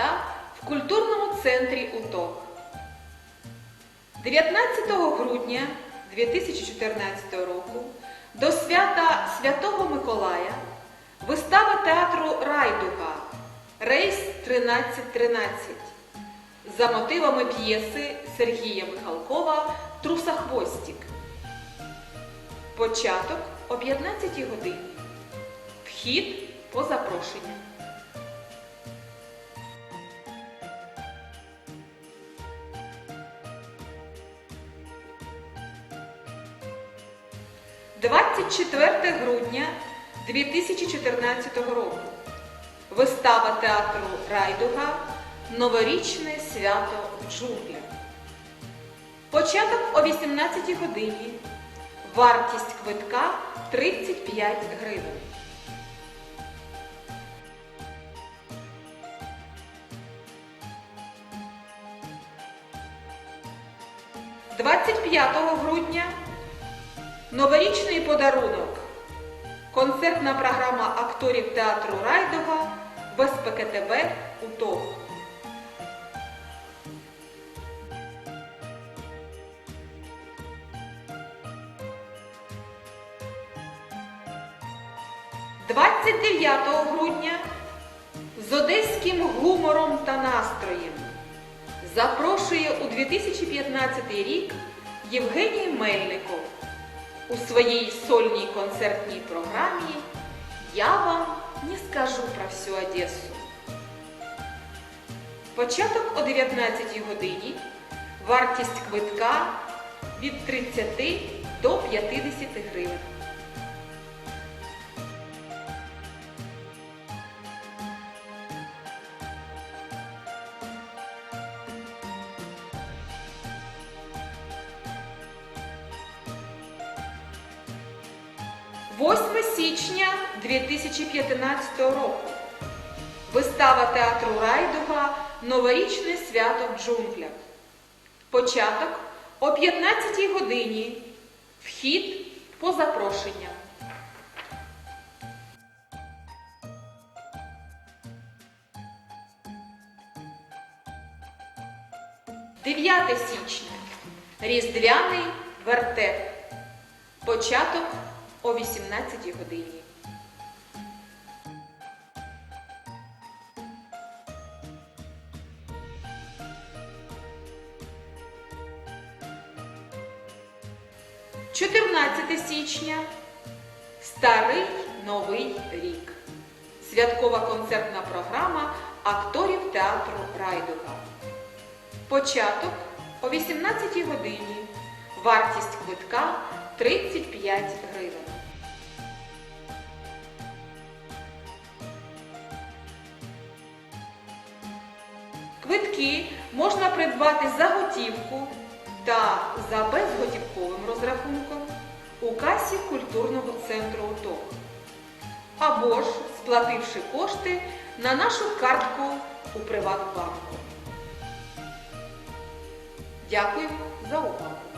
свята в культурному центрі УТОК. 19 грудня 2014 року до свята Святого Миколая вистава театру Райдуга Рейс 1313 за мотивами п'єси Сергія Михалкова Трусахвостік. Початок о 15 годині. Вхід по запрошенню. – 24 грудня 2014 року. Вистава театру Райдуга Новорічне свято в джунглях. Початок о 18 годині. Вартість квитка 35 гривень. – 25 грудня новорічний подарунок. Концертна програма акторів театру Райдога без ПКТБ УТОВ. – 29 грудня з одеським гумором та настроєм запрошує у 2015 рік Євгеній Мельников у своїй сольній концертній програмі Я вам не скажу про всю Одесу. Початок о 19 годині. Вартість квитка від 30 до 50 гривень. – 8 січня 2015 року. Вистава театру Райдуга Новорічне свято в джунглях. Початок о 15 годині. Вхід по запрошенням. Дев'яте січня. Різдвяний вертеп. Початок о 18 годині. – 14 січня. Старий Новий рік. Святкова концертна програма акторів театру Райдуга. Початок о 18 годині. Вартість квитка 35 Квитки можна придбати за готівку та за безготівковим розрахунком у касі культурного центру ОТО. Або ж сплативши кошти на нашу картку у Приватбанку. Дякую за увагу!